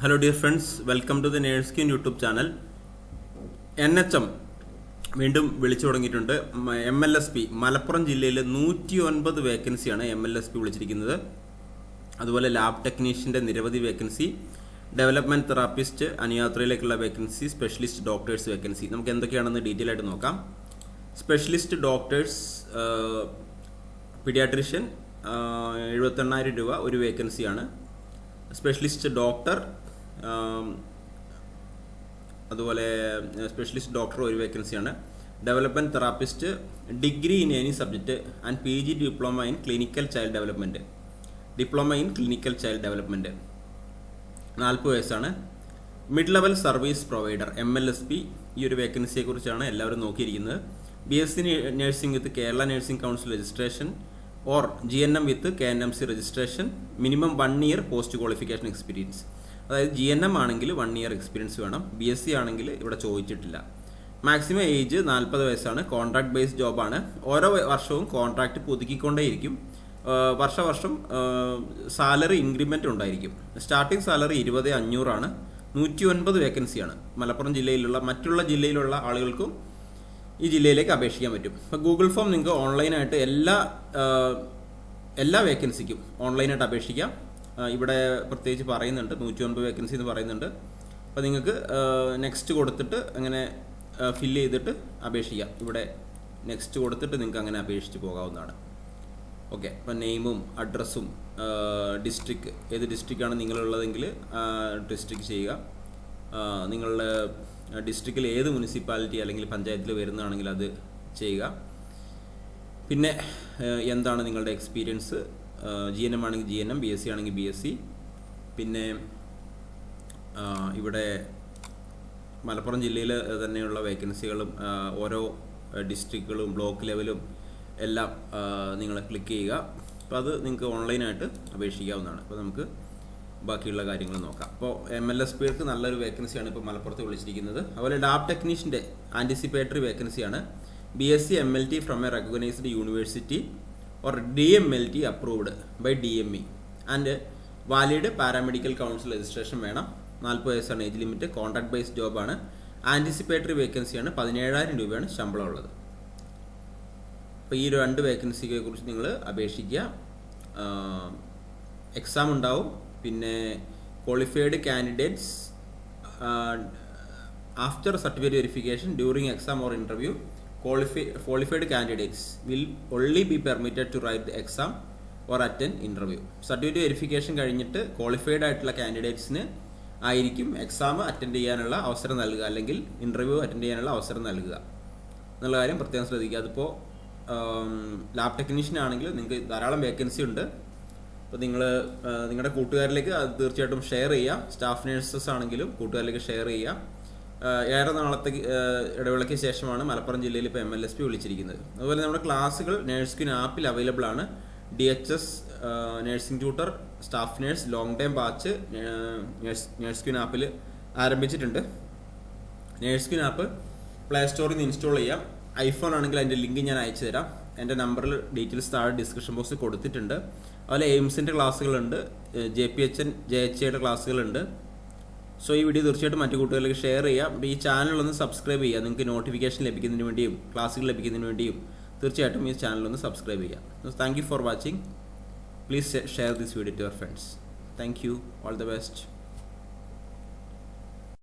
Hello dear friends welcome to the nurse queen YouTube channel N H M വീണ്ടും വിളിച്ചു തുടങ്ങിയിട്ടുണ്ട്. M L S P Malappuram ജില്ലയിൽ നൂറ്റി ഒൻപത് വേക്കൻസിയാണ് എം എൽ എസ് പി വിളിച്ചിരിക്കുന്നത്. അതുപോലെ ലാബ് ടെക്നീഷ്യന്റെ നിരവധി വേക്കൻസി ഡെവലപ്മെന്റ് തെറാപ്പിസ്റ്റ് അനുയാത്രയിലേക്കുള്ള വേക്കൻസി സ്പെഷ്യലിസ്റ്റ് ഡോക്ടേഴ്സ് വേക്കൻസി നമുക്ക് എന്തൊക്കെയാണെന്ന് ഡീറ്റെയിൽ ആയിട്ട് നോക്കാം. സ്പെഷ്യലിസ്റ്റ് ഡോക്ടേഴ്സ് പീഡിയാട്രീഷ്യൻ എഴുപത്തെണ്ണായിരം രൂപ ഒരു വേക്കൻസിയാണ് സ്പെഷ്യലിസ്റ്റ് ഡോക്ടർ അതുപോലെ സ്പെഷ്യലിസ്റ്റ് ഡോക്ടർ ഒരു വേക്കൻസിയാണ് development therapist degree in any subject and P G diploma in clinical child development diploma in clinical child development നാൽപ്പത് വയസ്സാണ്. Mid level service provider M L S P ഈ ഒരു വേക്കൻസിയെക്കുറിച്ചാണ് എല്ലാവരും നോക്കിയിരിക്കുന്നത്. B S C nursing with Kerala nursing council registration or G N M with K N M C registration minimum one year post qualification experience അതായത് G N M ആണെങ്കിൽ one year experience വേണം. B S C ആണെങ്കിൽ ഇവിടെ ചോദിച്ചിട്ടില്ല. Maximum age നാൽപ്പത് വയസ്സാണ്. Contract based ജോബാണ് ഓരോ വർഷവും കോൺട്രാക്ട് പുതുക്കിക്കൊണ്ടേയിരിക്കും. വർഷവർഷം സാലറി ഇൻക്രിമെന്റ് ഉണ്ടായിരിക്കും. സ്റ്റാർട്ടിംഗ് സാലറി ഇരുപത് അഞ്ഞൂറാണ്. നൂറ്റി ഒൻപത് വേക്കൻസിയാണ് മലപ്പുറം ജില്ലയിലുള്ള മറ്റുള്ള ജില്ലയിലുള്ള ആളുകൾക്കും ഈ ജില്ലയിലേക്ക് അപേക്ഷിക്കാൻ പറ്റും. ഇപ്പോൾ ഗൂഗിൾ ഫോം നിങ്ങൾക്ക് ഓൺലൈനായിട്ട് എല്ലാ എല്ലാ വേക്കൻസിക്കും ഓൺലൈനായിട്ട് അപേക്ഷിക്കാം. ഇവിടെ പ്രത്യേകിച്ച് പറയുന്നുണ്ട്. നൂറ്റി ഒൻപത് വേക്കൻസി എന്ന് പറയുന്നുണ്ട്. അപ്പോൾ നിങ്ങൾക്ക് നെക്സ്റ്റ് കൊടുത്തിട്ട് അങ്ങനെ ഫില്ല് ചെയ്തിട്ട് അപേക്ഷിക്കാം. ഇവിടെ നെക്സ്റ്റ് കൊടുത്തിട്ട് നിങ്ങൾക്ക് അങ്ങനെ അപേക്ഷിച്ച് പോകാവുന്നതാണ്. ഓക്കെ അപ്പം നെയിമും അഡ്രസ്സും ഡിസ്ട്രിക്ട് ഏത് ഡിസ്ട്രിക്റ്റാണ് നിങ്ങളുള്ളതെങ്കിൽ ഡിസ്ട്രിക്ട് ചെയ്യുക. നിങ്ങളുടെ ഡിസ്ട്രിക്റ്റിൽ ഏത് മുനിസിപ്പാലിറ്റി അല്ലെങ്കിൽ പഞ്ചായത്തിൽ വരുന്നതാണെങ്കിൽ അത് ചെയ്യുക. പിന്നെ എന്താണ് നിങ്ങളുടെ എക്സ്പീരിയൻസ് ജി എൻ എം ആണെങ്കിൽ G N M B S C ആണെങ്കിൽ ബി എസ് സി പിന്നെ ഇവിടെ മലപ്പുറം ജില്ലയിൽ തന്നെയുള്ള വേക്കൻസികളും ഓരോ ഡിസ്ട്രിക്റ്റുകളും ബ്ലോക്ക് ലെവലും എല്ലാം നിങ്ങൾ ക്ലിക്ക് ചെയ്യുക. അപ്പോൾ അത് നിങ്ങൾക്ക് ഓൺലൈനായിട്ട് അപേക്ഷിക്കാവുന്നതാണ്. അപ്പോൾ നമുക്ക് ബാക്കിയുള്ള കാര്യങ്ങൾ നോക്കാം. അപ്പോൾ എം എൽ എസ് പികൾക്ക് നല്ലൊരു വേക്കൻസിയാണ് ഇപ്പോൾ മലപ്പുറത്ത് വിളിച്ചിരിക്കുന്നത്. അതുപോലെ ഡാബ് ടെക്നീഷ്യന്റെ ആന്റിസിപ്പേറ്ററി വേക്കൻസിയാണ് B S C M L T from a recognised university approved by D M E and valid paramedical council registration വേണം. നാൽപ്പത് വയസ്സാണ് ഏജ് ലിമിറ്റ് കോൺട്രാക്ട് ബേസ്ഡ് ജോബാണ് ആന്റിസിപ്പേറ്ററി വേക്കൻസിയാണ് പതിനേഴായിരം രൂപയാണ് ശമ്പളം ഉള്ളത്. അപ്പോൾ ഈ രണ്ട് വേക്കൻസിയെ കുറിച്ച് നിങ്ങൾ അപേക്ഷിക്കുക. എക്സാം ഉണ്ടാവും. പിന്നെ qualified candidates after certificate verification during exam or interview qualified candidates will only be permitted to write exam or attend interview certificate verification കഴിഞ്ഞിട്ട് ക്വാളിഫൈഡ് ആയിട്ടുള്ള കാൻഡിഡേറ്റ്സിന് ആയിരിക്കും എക്സാം അറ്റൻഡ് ചെയ്യാനുള്ള അവസരം നൽകുക അല്ലെങ്കിൽ ഇന്റർവ്യൂ അറ്റൻഡ് ചെയ്യാനുള്ള അവസരം നൽകുക. എന്നുള്ള കാര്യം പ്രത്യേകം ശ്രദ്ധിക്കുക. അതിപ്പോൾ ലാബ് ടെക്നീഷ്യൻ ആണെങ്കിൽ നിങ്ങൾക്ക് ധാരാളം വേക്കൻസി ഉണ്ട്. അപ്പോൾ നിങ്ങൾ നിങ്ങളുടെ കൂട്ടുകാരിലേക്ക് അത് തീർച്ചയായിട്ടും ഷെയർ ചെയ്യുക സ്റ്റാഫ് നേഴ്സസ് ആണെങ്കിലും കൂട്ടുകാരിലേക്ക് ഷെയർ ചെയ്യുക ഏറെ നാളത്തെ ഇടവേളയ്ക്ക് ശേഷമാണ് മലപ്പുറം ജില്ലയിൽ ഇപ്പോൾ എം എൽ എസ് പി വിളിച്ചിരിക്കുന്നത്. അതുപോലെ നമ്മുടെ ക്ലാസ്സുകൾ നേഴ്സ്കിൻ ആപ്പിൽ അവൈലബിൾ ആണ്. D H S nursing tutor staff nurse long time batch നേഴ്സ്കിൻ ആപ്പിൽ ആരംഭിച്ചിട്ടുണ്ട്. നേഴ്സ്കിൻ ആപ്പ് പ്ലേ സ്റ്റോറിൽ നിന്ന് ഇൻസ്റ്റാൾ ചെയ്യാം. ഐഫോൺ ആണെങ്കിൽ അതിന്റെ ലിങ്ക് ഞാൻ അയച്ചു തരാം. എന്റെ നമ്പറിൽ ഡീറ്റെയിൽസ് താഴെ ഡിസ്ക്രിപ്ഷൻ ബോക്സിൽ കൊടുത്തിട്ടുണ്ട്. അതുപോലെ എയിംസിന്റെ ക്ലാസ്സുകളുണ്ട്. J P H N J H ഐയുടെ ക്ലാസ്സുകളുണ്ട്. സോ ഈ വീഡിയോ തീർച്ചയായിട്ടും മറ്റു കൂട്ടുകാരിലേക്ക് ഷെയർ ചെയ്യാം ഈ ചാനൽ ഒന്ന് സബ്സ്ക്രൈബ് ചെയ്യുക. നിങ്ങൾക്ക് നോട്ടിഫിക്കേഷൻ ലഭിക്കുന്നതിന് വേണ്ടിയും ക്ലാസ്സുകൾ ലഭിക്കുന്നതിന് വേണ്ടിയും തീർച്ചയായിട്ടും ഈ ചാനൽ ഒന്ന് സബ്സ്ക്രൈബ് ചെയ്യുക. Thank you for watching please share this video to your friends thank you all the best